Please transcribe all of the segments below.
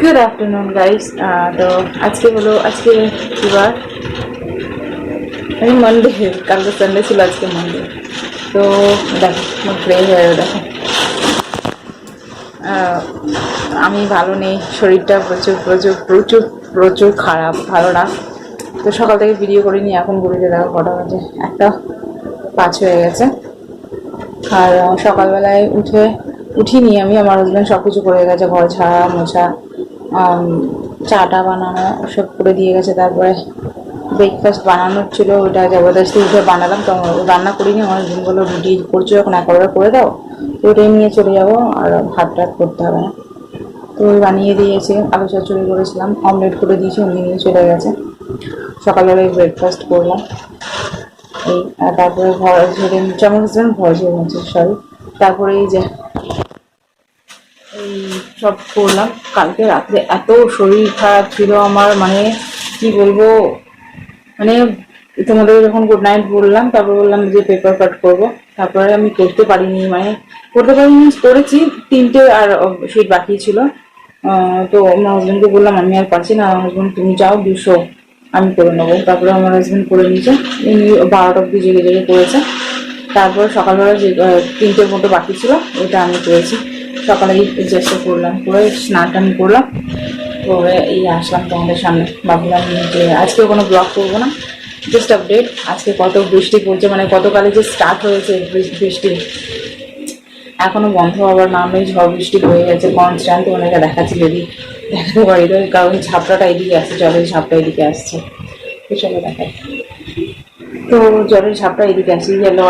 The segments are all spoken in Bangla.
গুড আফটারনুন গাইস তো আজকে হলো, আজকে কিবার আমি মানডে কালকে সানডে ছিল, আজকে মানডে তো দেখো আমার ফ্রে হয়ে দেখো। আমি ভালো নেই, শরীরটা প্রচুর প্রচুর প্রচুর প্রচুর খারাপ, ভালো না। তো সকাল থেকে ভিডিও করিনি, এখন ঘুরিতে দেখো কটা বাজে একটা পাঁচ হয়ে গেছে। আর, সকালবেলায় উঠে উঠিনি, আমি আমার হাজব্যান্ড সব কিছু করে গেছে, ঘর ছাড়া মোছা চাটা বানানো, সব করে দিয়ে গেছে। তারপরে ব্রেকফাস্ট বানানোর ছিল, ওটা জবরদস্তি উঠে বানালাম। তো রান্না করিনি, আমার বলল, রুটি করছ যখন এক একেবারে করে দাও। তো ওটাই নিয়ে চলে যাব, আর ভাত টাত করতে হবে না। তো ওই বানিয়ে দিয়েছে, আলু চচ্চড়ি করেছিলাম অমলেট করে দিয়েছি উনি নিয়ে চলে গেছে। সকালবেলায় ব্রেকফাস্ট করলাম। এই তারপরে ঘর ঝেড়ে যেমন ঘর ঝেড়ে সরি তারপরে এই যে সব করলাম। কালকে রাত্রে এত শরীর খারাপ ছিল আমার মানে কি বলব মানে তোমাদের যখন গুড নাইট বললাম, তারপর বললাম যে পেপার কাট করব। তারপরে আমি করতে পারিনি মানে করতে পারিনি করেছি, তিনটে আর শিট বাকি ছিল। তো আমার হাজব্যান্ডকে বললাম, আমি আর পারছি না আমার হাজব্যান্ড তুমি যাও, দুশো আমি করে নেব। তারপরে আমার হাজব্যান্ড করে নিয়েছে। উনি বারোটা অব্দি জেগে জেগে করেছে। তারপর সকালবেলা যে তিনটের মতো বাকি ছিল ওটা আমি করেছি। সকালে চেষ্টা করলাম, করে স্নান টান করলাম, করে এই আসলাম তোমাদের সামনে। ভাবলাম যে আজকে কোনো ব্লগ করব না জাস্ট আপডেট আজকে কত বৃষ্টি পড়ছে মানে গতকালে যে স্টার্ট হয়েছে বৃষ্টি, এখনও বন্ধ হওয়ার নাম ঝড় বৃষ্টি হয়ে গেছে কনস্ট্যান্ট ওনাকে দেখাচ্ছি যদি দেখাতে পারি। কারণ ঝাপটাটা এদিকে আসছে, জলের ঝাপটা এদিকে আসছে। চলো দেখাই। তো জলের ঝাপটা এদিকে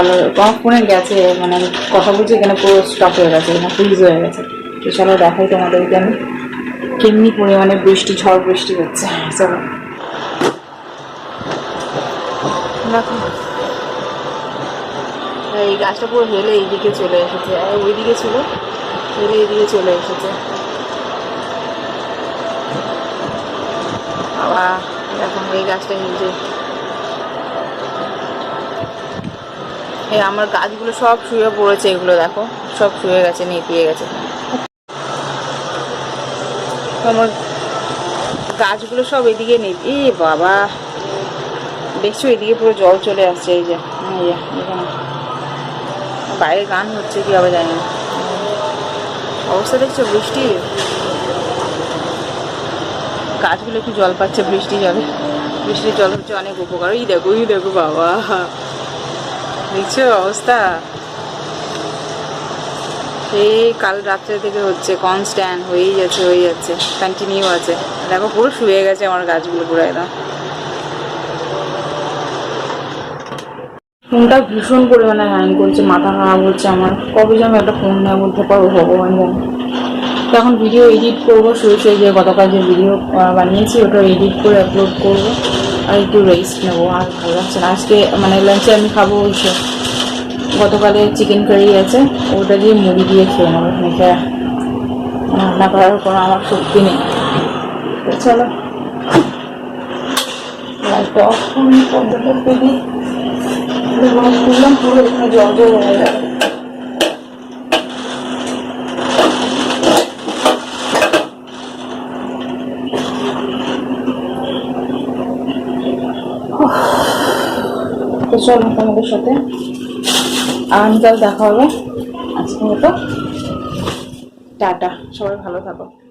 আলো কম ফোনে গেছে মানে কথা বলছি এখানে পুরো স্টপ হয়ে গেছে, এখানে ফ্রিজ হয়ে গেছে। তো চলো দেখাই তোমাদেরকে আমি, কেমনি পরিমাণে বৃষ্টি, ঝড় বৃষ্টি হচ্ছে, চলো। এই গাছটা পুরো হেলে এইদিকে চলে এসেছে আর ওইদিকে ছিল, হেলে এইদিকে চলে এসেছে। বাবা এখন এই গাছটা হিলছে এই আমার গাছগুলো সব শুয়ে পড়েছে, এগুলো দেখো, সব শুয়ে গেছে নেতিয়ে গেছে। আমার গাছগুলো সব এদিকে নেই। এ বাবা, দেখছ, এদিকে পুরো জল চলে আসছে, এই যে এখানে। বাইরে গান হচ্ছে, কি হবে জানি না। অবস্থা দেখছ, বৃষ্টি? গাছগুলো একটু জল পাচ্ছে, বৃষ্টি জলে বৃষ্টির জল হচ্ছে অনেক উপকার। এই দেখো এই দেখো, বাবা। দেখছ অবস্থা। এই কাল রাত্রে থেকে হচ্ছে কনস্ট্যান্ট হয়েই যাচ্ছে হয়ে যাচ্ছে কন্টিনিউ আছে। দেখো, পুরো শুয়ে গেছে আমার গাছগুলো পুরো একদম। ফোনটা ভীষণ পরিমাণে হ্যাং করছে, মাথা খারাপ হচ্ছে আমার। কবে যে আমি একটা ফোন নেওয়া বলতে পারব ভগবান জানে তো এখন ভিডিও এডিট করব, শুয়ে শুয়ে যে গতকাল যে ভিডিও বানিয়েছি, ওটা এডিট করে আপলোড করব। আর একটু রেস্ট নেব আর ভালো লাগছে না। আজকে মানে লাঞ্চে আমি খাব যে গতকালে চিকেন কারি আছে, ওটা দিয়ে মুড়ি দিয়ে খেয়ে নেব। মেখে রান্না করার কোনো আমার শক্তি নেই। চলো। লাইটটা অফ পেলি খুললাম পুরো এখানে জল জল হয়ে যাবে। তো চলো তোমাদের সাথে আগামীকাল দেখা হবে। আজকে মতো। টাটা। সবাই ভালো থাকো।